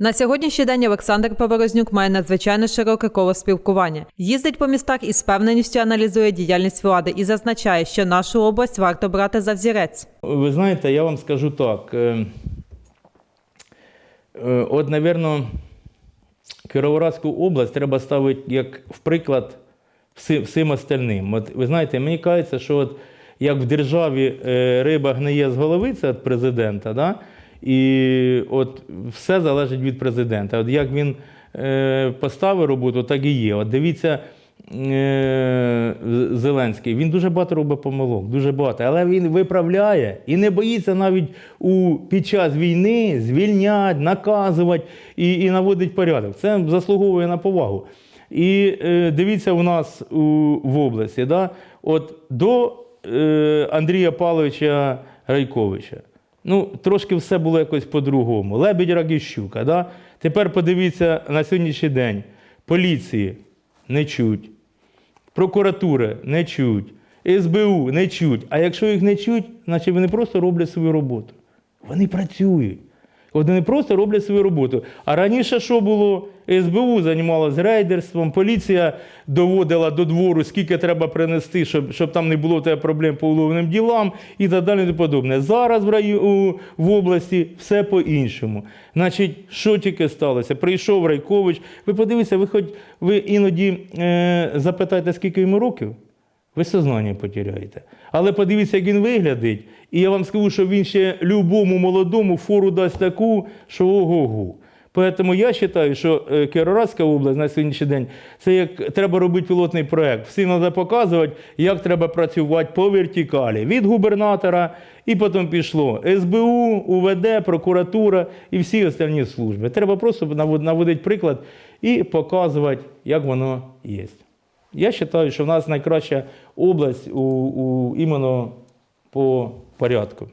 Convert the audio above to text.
На сьогоднішній день Олександр Поворознюк має надзвичайно широке коло спілкування. Їздить по містах і з певненістю аналізує діяльність влади і зазначає, що нашу область варто брати за взірець. Ви знаєте, я вам скажу так. е, е, От, напевно, Кіровоградську область треба ставити як в приклад всім остальним. От, ви знаєте, мені кажеться, що от як в державі е, риба гниє з голови, це від президента, да? І от все залежить від президента. От як він е, поставив роботу, так і є. От дивіться, е, Зеленський, він дуже багато робить помилок, дуже багато, але він виправляє і не боїться навіть у, під час війни звільняти, наказувати і, і наводить порядок. Це заслуговує на повагу. І е, дивіться у нас у, в області, да? от до е, Андрія Павловича Райковича. Ну, трошки все було якось по-другому. Лебідь Рагіщука. Да? Тепер подивіться на сьогоднішній день. Поліції не чуть, прокуратури не чуть, СБУ не чуть. А якщо їх не чуть, значить вони просто роблять свою роботу. Вони працюють. Вони не просто роблять свою роботу. А раніше що було? СБУ займалася рейдерством, поліція доводила до двору, скільки треба принести, щоб, щоб там не було тебе проблем по уголовним ділам і так далі. і подобне. Зараз в, раю, у- в області все по-іншому. Значить, що тільки сталося? Прийшов Райкович. Ви подивіться, ви хоч ви іноді е, запитайте, скільки йому років? Ви сознання потеряєте. Але подивіться, як він виглядить, і я вам скажу, що він ще любому молодому фору дасть таку, що ого-го. Тому я вважаю, що е, Кіровоградська область на сьогоднішній день це як треба робити пілотний проект. Всім треба показувати, як треба працювати по вертикалі від губернатора, і потім пішло СБУ, УВД, прокуратура і всі остальні служби. Треба просто навод- наводити приклад і показувати, як воно є. Я вважаю, що в нас найкраща область у, у, іменно по порядку.